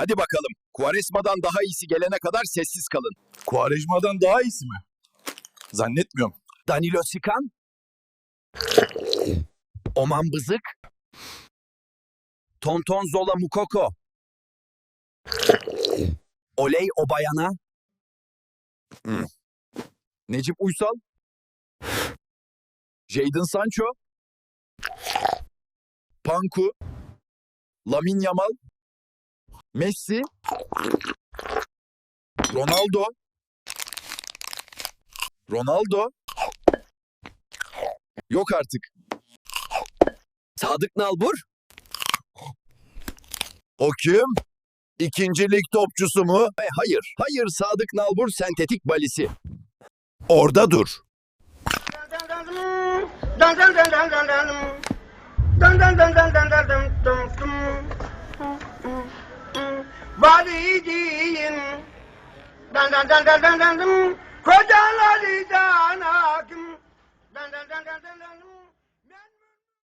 Hadi bakalım. Kuvaresma'dan daha iyisi gelene kadar sessiz kalın. Kuarejma'dan daha iyisi mi? Zannetmiyorum. Danilo Sikan. Oman Bızık. Tonton Zola Mukoko. Oley Obayana. Necip Uysal. Jadon Sancho. Panku. Lamin Yamal. Messi. Ronaldo. Ronaldo. Yok artık. Sadık Nalbur. O kim? İkinci lig topçusu mu? E, hayır. Hayır Sadık Nalbur sentetik balisi. Orada dur. Dun dun dun dun dun dun. Dun dun dun dun dun dun dun validin. Dan dan dan dan dan dan. dan.